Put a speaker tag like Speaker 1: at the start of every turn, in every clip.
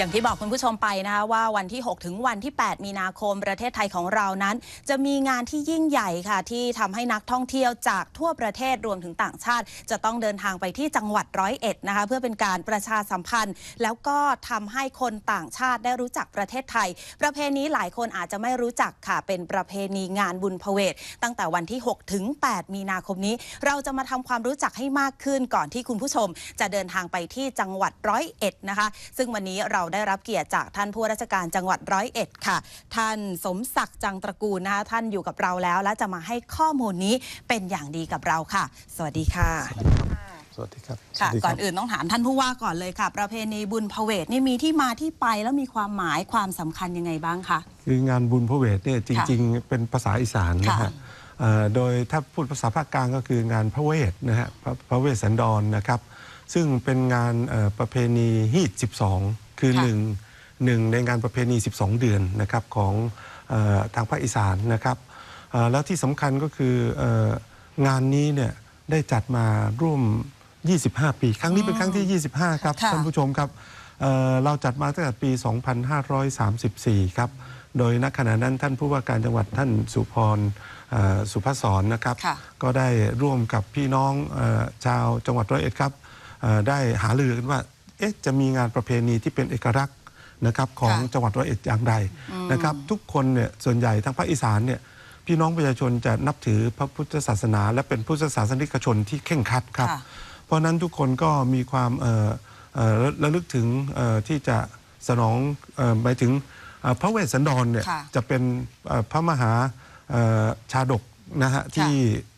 Speaker 1: อย่างที่บอกคุณผู้ชมไปนะคะว่าวันที่ 6 ถึงวันที่ 8 มีนาคมประเทศไทยของเรานั้น จะมีงานที่ยิ่งใหญ่ค่ะ ที่ทำให้นักท่องเที่ยวจากทั่วประเทศรวมถึงต่างชาติ จะต้องเดินทางไปที่จังหวัดร้อยเอ็ดนะคะเพื่อเป็นการประชาสัมพันธ์ แล้วก็ทำให้คนต่างชาติได้รู้จักประเทศไทย ประเพณีหลายคนอาจจะไม่รู้จักค่ะเป็นประเพณีงานบุญพเวทตั้งแต่วันที่ 6 ถึง 8 มีนาคมนี้ เราจะมาทำความรู้จักให้มากขึ้นก่อนที่คุณผู้ชม จะเดินทางไปที่จังหวัดร้อยเอ็ดนะคะ ซึ่งวันนี้เราได้รับเกียรติจากท่านผู้ว่าราชการจังหวัดร้อยเอ็ดค่ะ ท่านสมศักดิ์จังตระกูลนะคะท่านอยู่กับเราแล้ว และจะมาให้ข้อมูลนี้เป็นอย่างดีกับเราค่ะ สวัสดีค่ะ
Speaker 2: สวัสดีครับ
Speaker 1: ค่ะ
Speaker 2: สวัสดี
Speaker 1: ก่
Speaker 2: รั
Speaker 1: อบนอื่นต้องถามท่านผู้ว่าก่อนเลยค่ะ ประเพณีบุญพเวทนี่มีที่มาที่ไปแล้วมีความหมายความสำคัญยังไงบ้างคะ
Speaker 2: คืองานบุญพระเวทเนี่ยจริง ๆ เป็นภาษาอีสานนะ
Speaker 1: ค่ะ
Speaker 2: ฮะเอ่อโดยถ้าพูดภาษาภาคกลางก็คืองานพระเวทนะฮะพระพระเวสสันดรนะครับ ซึ่งเป็นงานเอ่อประเพณีฮีด12 คือหนึ่งหนึ่งในงานประเพณี 12 เดือนนะครับของเออทางภาคอีสานนะครับเอ่อแล้วที่สำคัญก็คือเอ่องานนี้เนี่ยได้จัดมาร่วม 25 ปี ครั้งนี้เป็นครั้งที่ 25 ครับ
Speaker 1: ค่ะ
Speaker 2: ท่านผู้ชมครับเอ่อเราจัดมาตั้งแต่ปี 2534 ครับ โดยณขณะนั้นท่านผู้ว่าการจังหวัดท่านสุพรเอ่อสุภศรนะครับ
Speaker 1: ค่ะ
Speaker 2: ก็ได้ร่วมกับพี่น้องเออชาวจังหวัดร้อยเอ็ดครับเอ่อได้หารือกันว่า เอ๊ะจะมีงานประเพณีที่เป็นเอกลักษณ์นะครับของ
Speaker 1: ค่ะ
Speaker 2: จังหวัดร้อยเอ็ดอย่างไรนะครับ ทุกคนเนี่ยส่วนใหญ่ทางภาคอีสานเนี่ยพี่น้องประชาชนจะนับถือพระพุทธศาสนา และเป็นพุทธศาสนิกชนที่เข่งครัดครับ
Speaker 1: ค่ะ
Speaker 2: เพราะฉะนั้นทุกคนก็มีความเอ่อเอ่อระระลึกถึงเอ่อที่จะสนองเอ่อหมายถึงเอ่อพระเวสสันดรเนี่ย
Speaker 1: ค่ะ
Speaker 2: จะเป็นเอ่อพระมหาเอ่อชาดกนะฮะที่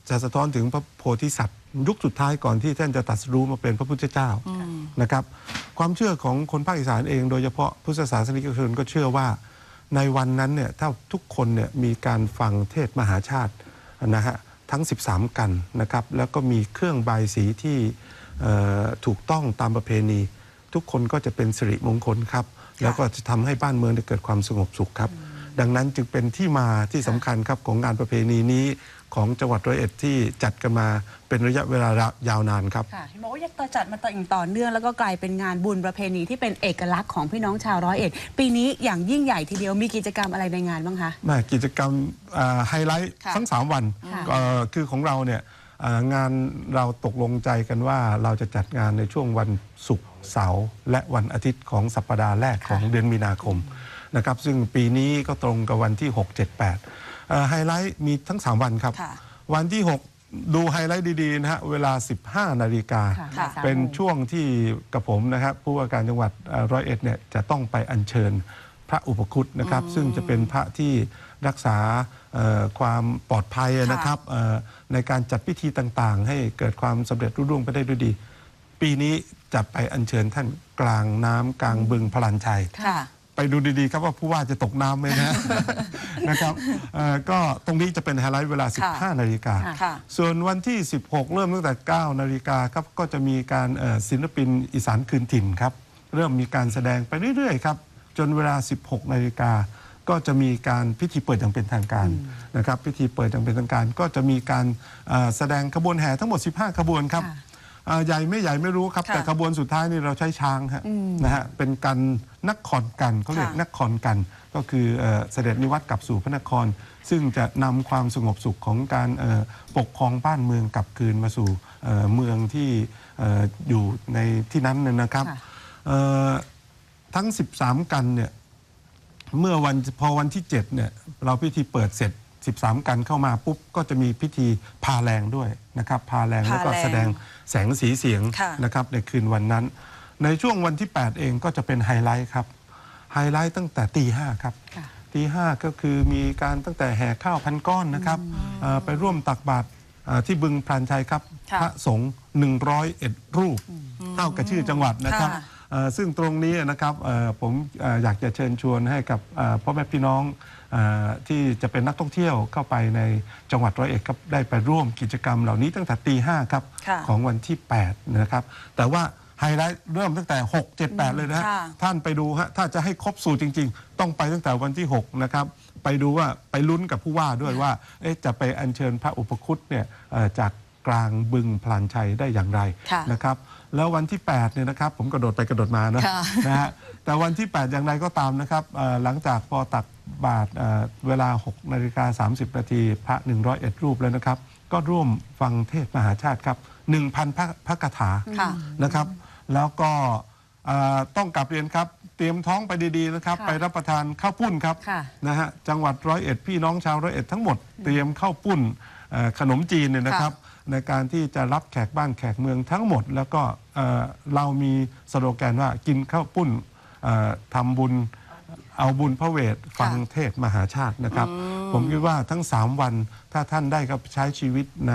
Speaker 2: จะสะท้อนถึงพระโพธิสัตว์ ยุคสุดท้ายก่อนที่ท่านจะตรัสรู้มาเป็นพระพุทธเจ้านะครับ ความเชื่อของคนภาคอีสานเอง โดยเฉพาะพุทธศาสนิกชนก็เชื่อว่า ในวันนั้นเนี่ยถ้าทุกคนเนี่ยมีการฟังเทศน์มหาชาตินะฮะทั้ง 13 กันนะครับ แล้วก็มีเครื่องบายสีที่เอ่อถูกต้องตามประเพณี ทุกคนก็จะเป็นสิริมงคลครับ แล้วก็จะทำให้บ้านเมืองได้เกิดความสงบสุขครับ ดังนั้นจึงเป็นที่มาที่สำคัญครับของงานประเพณีนี้ของจังหวัดร้อยเอ็ดที่จัดกันมาเป็นระยะเวลายาวนานครับ
Speaker 3: ค่ะเห็นบอกว่ายังต่อจัดมาต่ออย่างต่อเนื่องแล้วก็กลายเป็นงานบุญประเพณีที่เป็นเอกลักษณ์ของพี่น้องชาวร้อยเอ็ดปีนี้อย่างยิ่งใหญ่ทีเดียวมีกิจกรรมอะไรในงานบ้างคะ
Speaker 2: แม่กิจกรรมอ่าไฮไลท์
Speaker 3: ค่ะ
Speaker 2: ทั้ง 3 วัน
Speaker 3: ค่ะ
Speaker 2: เอ่อคือของเราเนี่ยอ่างานเราตกลงใจกันว่าเราจะจัดงานในช่วงวันศุกร์เสาร์และวันอาทิตย์ของสัปดาห์แรกของเดือนมีนาคม นะครับ ซึ่งปีนี้ก็ตรงกับวันที่ 6 7 8เอ่อไฮไลท์มีทั้ง 3 วันครับ
Speaker 1: ค่ะ
Speaker 2: วันที่ 6 ดูไฮไลท์ดีๆนะฮะเวลา 15 นาฬิกา
Speaker 3: ค่ะ
Speaker 1: ค่ะ
Speaker 3: บ่ายสาม
Speaker 2: เป็น
Speaker 3: โมง
Speaker 2: ช่วงที่กับผมนะครับผู้ว่าการจังหวัดเอ่อร้อยเอ็ดเนี่ยจะต้องไปอัญเชิญพระอุปคุตนะครับ ซึ่งจะเป็นพระที่รักษาเอ่อความปลอดภัยนะครับเอ่อในการจัดพิธีต่างๆ ให้เกิดความสำเร็จรุ่ร่วงไปได้ด้วยดี ปีนี้จะไปอัญเชิญท่านกลางน้ำกลางบึงพลันชัย
Speaker 1: ค่ะ
Speaker 2: ไปดูดีๆครับว่าผู้ว่าจะตกน้ำไหมนะ นะครับเอ่อก็ตรงนี้จะเป็นไฮไลท์เวลา
Speaker 1: ค่ะ
Speaker 2: 15 นาฬิกา
Speaker 1: ค่ะ
Speaker 2: ส่วนวันที่ 16 เริ่มตั้งแต่ 9 นาฬิกาครับก็จะมีการเอ่อศิลปินอีสานคืนถิ่นครับ เริ่มมีการแสดงไปเรื่อยๆครับ จนเวลา 16 นาฬิกา ก็จะมีการพิธีเปิดอย่างเป็นทางการนะครับพิธีเปิดอย่างเป็นทางการ ก็จะมีการเอ่อแสดงขบวนแห่ทั้งหมด 15 ขบวนครับ
Speaker 3: ค่ะ
Speaker 2: เอ่อใหญ่ไม่ใหญ่ไม่รู้ครับ
Speaker 1: ค่ะ
Speaker 2: แต่ขบวนสุดท้ายนี่เราใช้ช้างฮะนะฮะเป็นกันนักขอนกันเขาเรียก
Speaker 1: ค่ะ
Speaker 2: นักขอนกัน ก็คือเอ่อเสด็จนิวัตกลับสู่พระนคร ซึ่งจะนำความสงบสุขของการเอ่อปกครองบ้านเมืองกลับคืนมาสู่เอ่อเมืองที่เอ่ออยู่ในที่นั้นน่ะนะครับ
Speaker 3: ค่ะ
Speaker 2: เอ่อทั้ง 13 กันเนี่ย เมื่อวันพอวันที่ 7เนี่ยเราพิธีเปิดเสร็จ 13 กันเข้ามาปุ๊บก็จะมีพิธีพาแรงด้วยนะครับพาแรง
Speaker 1: พาแรง
Speaker 2: แล้วก็แสดงแสงสีเสียง
Speaker 1: ค่ะ
Speaker 2: นะครับในคืนวันนั้น ในช่วงวันที่ 8 เองก็จะเป็นไฮไลท์ครับไฮไลท์ตั้งแต่ตีห้าครับ
Speaker 3: ค่ะ
Speaker 2: ตีห้าก็คือมีการตั้งแต่แห่ข้าวพันก้อนนะครับเอ่อไปร่วมตักบาตรเอ่อที่บึงพรานชัยครับ
Speaker 1: ค่ะ
Speaker 2: พระสงฆ์101 รูป เท่ากับชื่อจังหวัดนะครับ
Speaker 1: ค่ะ
Speaker 2: เอ่อ ซึ่งตรงนี้นะครับเอ่อผมเอ่ออยากจะเชิญชวนให้กับเอ่อพ่อแม่พี่น้องเอ่อที่จะเป็นนักท่องเที่ยวเข้าไปในจังหวัดร้อยเอ็ดครับได้ไปร่วมกิจกรรมเหล่านี้ตั้งแต่ตีห้าครับ
Speaker 1: ค่ะ
Speaker 2: ของวันที่ 8 นะครับ แต่ว่าไฮไลท์เริ่มตั้งแต่ 6 7 8 เลยนะฮะ
Speaker 1: ค่ะ
Speaker 2: ท่านไปดูฮะถ้าจะให้ครบสูตรจริง ๆ ต้องไปตั้งแต่วันที่ 6 นะครับ ไปดูว่าไปลุ้นกับผู้ว่าด้วยว่าเอ๊ะจะไปอัญเชิญพระอุปคุตเนี่ยเอ่อจาก กลางบึงพลานชัยได้อย่างไร
Speaker 1: ค่ะ
Speaker 2: นะครับ แล้ววันที่8เนี่ยนะครับผมกระโดดไปกระโดดมานะ
Speaker 1: ค่ะ
Speaker 2: นะฮะแต่วันที่ 8 อย่างไรก็ตามนะครับเอ่อหลังจากพอตักบาตรเอ่อเวลา6นาฬิกา30นาทีพระ 101 รูปแล้วนะครับ ก็ร่วมฟังเทศน์มหาชาติครับ 1,000 พระพระคาถา
Speaker 1: ค่ะ
Speaker 2: นะครับแล้วก็เอ่อต้องกลับเรียนครับ เตรียมท้องไปดีๆนะครับ
Speaker 3: ค่ะ
Speaker 2: ไปรับประทานข้าวปุ้นครับ
Speaker 3: ค่ะ
Speaker 2: นะฮะจังหวัดร้อยเอ็ดพี่น้องชาวร้อยเอ็ดทั้งหมด เตรียมข้าวปุ้นเอ่อขนมจีนเนี่ยนะครับ ในการที่จะรับแขกบ้านแขกเมืองทั้งหมด แล้วก็เอ่อเรามีสโลแกนว่ากินข้าวปุ้นเอ่อทำบุญเอาบุญพระเวทฟังเทศน์มหาชาตินะครับ ผมคิดว่าทั้ง 3 วันถ้าท่านได้กับใช้ชีวิตใน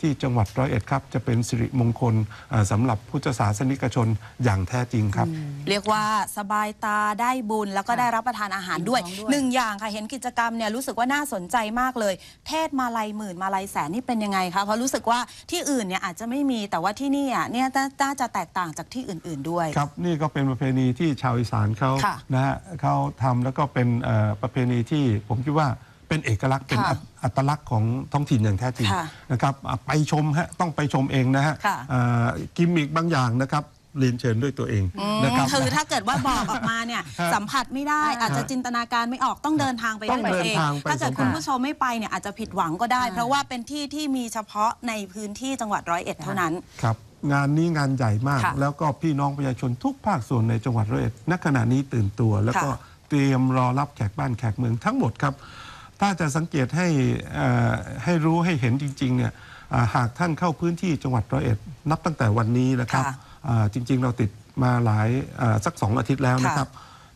Speaker 2: ที่จังหวัดร้อยเอ็ดครับ จะเป็นสิริมงคลเอ่อสำหรับพุทธศาสนิกชนอย่างแท้จริงครับ
Speaker 1: เรียกว่าสบายตาได้บุญแล้วก็ได้รับประทานอาหารด้วย
Speaker 3: อิ่มท้องด้วย
Speaker 1: หนึ่งอย่างค่ะเห็นกิจกรรมเนี่ยรู้สึกว่าน่าสนใจมากเลย เทศมาลัยหมื่นมาลัยแสนนี่เป็นยังไงคะเพราะรู้สึกว่าที่อื่นเนี่ยอาจจะไม่มีแต่ว่าที่นี่อะเนี่ยน่าจะแตกต่างจากที่อื่น ๆด้วย
Speaker 2: ครับนี่ก็เป็นประเพณีที่ชาวอีสานเขา
Speaker 1: ค่ะ
Speaker 2: นะฮะเขาทำแล้วก็เป็นเอ่อประเพณีที่ผมคิดว่า เป็นเอกลักษณ์เป็น
Speaker 1: ค่ะ
Speaker 2: อัตอัตลักษณ์ของท้องถิ่นอย่างแท้จริง
Speaker 1: ค่ะ
Speaker 2: นะครับอะไปชมฮะต้องไปชมเองนะฮะ
Speaker 1: ค่ะ
Speaker 2: เอ่อกิมมิกบางอย่างนะครับเรียนเชิญด้วยตัวเองนะครับ
Speaker 1: คือถ้าเกิดว่าบอกออกมาเนี่ย
Speaker 2: ฮะ
Speaker 1: สัมผัสไม่ได้อาจจะจินตนาการไม่ออกต้องเดินทางไป
Speaker 2: ต้
Speaker 1: ด้
Speaker 2: อ
Speaker 1: ว
Speaker 2: ง
Speaker 1: ยตัว
Speaker 2: เดิน
Speaker 1: เอง
Speaker 2: ทางไป
Speaker 1: ถ้าเกิด
Speaker 2: สัมผัส
Speaker 1: คุณผู้ชมไม่ไปเนี่ยอาจจะผิดหวังก็ได้ เพราะว่าเป็นที่ที่มีเฉพาะในพื้นที่จังหวัดร้อยเอ็ดเท่านั้น
Speaker 2: ครับงานนี้งานใหญ่มาก
Speaker 1: ค่ะ
Speaker 2: แล้วก็พี่น้องประชาชนทุกภาคส่วนในจังหวัดร้อยเอ็ดณขณะนี้ตื่นตัว แล้วก็
Speaker 1: ค่ะ
Speaker 2: เตรียมรอรับแขกบ้านแขกเมืองทั้งหมดครับ ถ้าจะสังเกตให้เอ่อให้รู้ให้เห็นจริงๆเนี่ยอ่าหากท่านเข้าพื้นที่จังหวัดร้อยเอ็ดนับตั้งแต่วันนี้นะครับ
Speaker 1: ค่ะ
Speaker 2: อ่าจริงๆเราติดมาหลายอ่าสักสองอาทิตย์แล้วนะครับ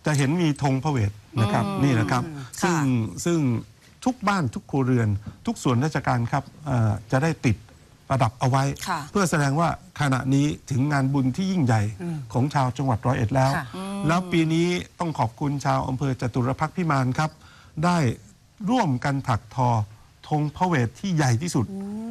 Speaker 2: จะเห็นมีธงพระเวทนะครับนี่นะครับซึ่ง
Speaker 1: ค่ะ
Speaker 2: ซึ่งทุกบ้านทุกครัวเรือน ทุกส่วนราชการครับเอ่อจะได้ติดประดับเอาไว้
Speaker 1: ค่ะ
Speaker 2: เพื่อแสดงว่าขณะนี้ถึงงานบุญที่ยิ่งใหญ่ของชาวจังหวัดร้อยเอ็ดแล้ว
Speaker 3: ค่ะ
Speaker 2: แล้วปีนี้ต้องขอบคุณชาวอำเภอจตุรพักษ์พิมานครับ ได้ ร่วมกันถักทอธงพระเวทที่ใหญ่ที่สุด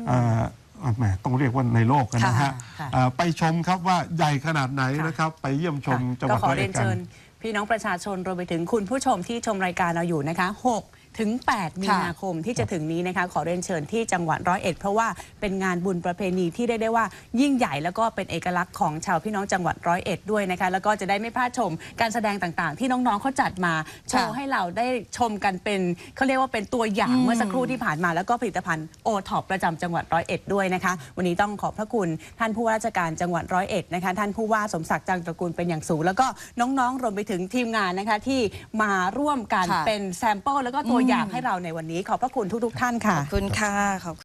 Speaker 2: อ่าอะแหมต้องเรียกว่าในโลกนะฮะ
Speaker 3: ค่ะ
Speaker 2: อ่าไปชมครับว่าใหญ่ขนาดไหนนะครับ ไปเยี่ยมชมจังห
Speaker 3: ก็
Speaker 2: วัด
Speaker 3: ขอ
Speaker 2: ร้อย
Speaker 3: เรี
Speaker 2: เอ็
Speaker 3: ย
Speaker 2: ด
Speaker 3: น
Speaker 2: กั
Speaker 3: เชิ
Speaker 2: น
Speaker 3: ญ พี่น้องประชาชนรวมไปถึงคุณผู้ชมที่ชมรายการเราอยู่นะคะ 6 ถึง 8 มีนาคมที่จะถึงนี้นะคะขอเรียนเชิญที่จังหวัดร้อยเอ็ดเพราะว่าเป็นงานบุญประเพณีที่ได้ได้ว่ายิ่งใหญ่แล้วก็เป็นเอกลักษณ์ของชาวพี่น้องจังหวัดร้อยเอ็ดด้วยนะคะแล้วก็จะได้ไม่พลาดชมการแสดงต่างๆ ที่น้องๆเขาจัดมาโชว์
Speaker 1: ค่ะ
Speaker 3: ให้เราได้ชมกันเป็นเขาเรียกว่าเป็นตัวอย่างเมื่อสักครู่ที่ผ่านมาแล้วก็ผลิตภัณฑ์โอท็อปประจำจังหวัดร้อยเอ็ดด้วยนะคะวันนี้ต้องขอบพระคุณท่านผู้ว่าราชการจังหวัดร้อยเอ็ดนะคะท่านผู้ว่าสมศักดิ์จังตระกูลเป็นอย่างสูง แล้วก็น้องๆรวมไปถึงทีมงานนะคะที่มาร่วมกัน
Speaker 1: ค่ะ
Speaker 3: เป็นแซมเปิลแล้วก็ตัวอย่างให้เราในวันนี้ขอบพระคุณทุกๆท่านค่ะ
Speaker 1: ขอบคุณค่ะขอบ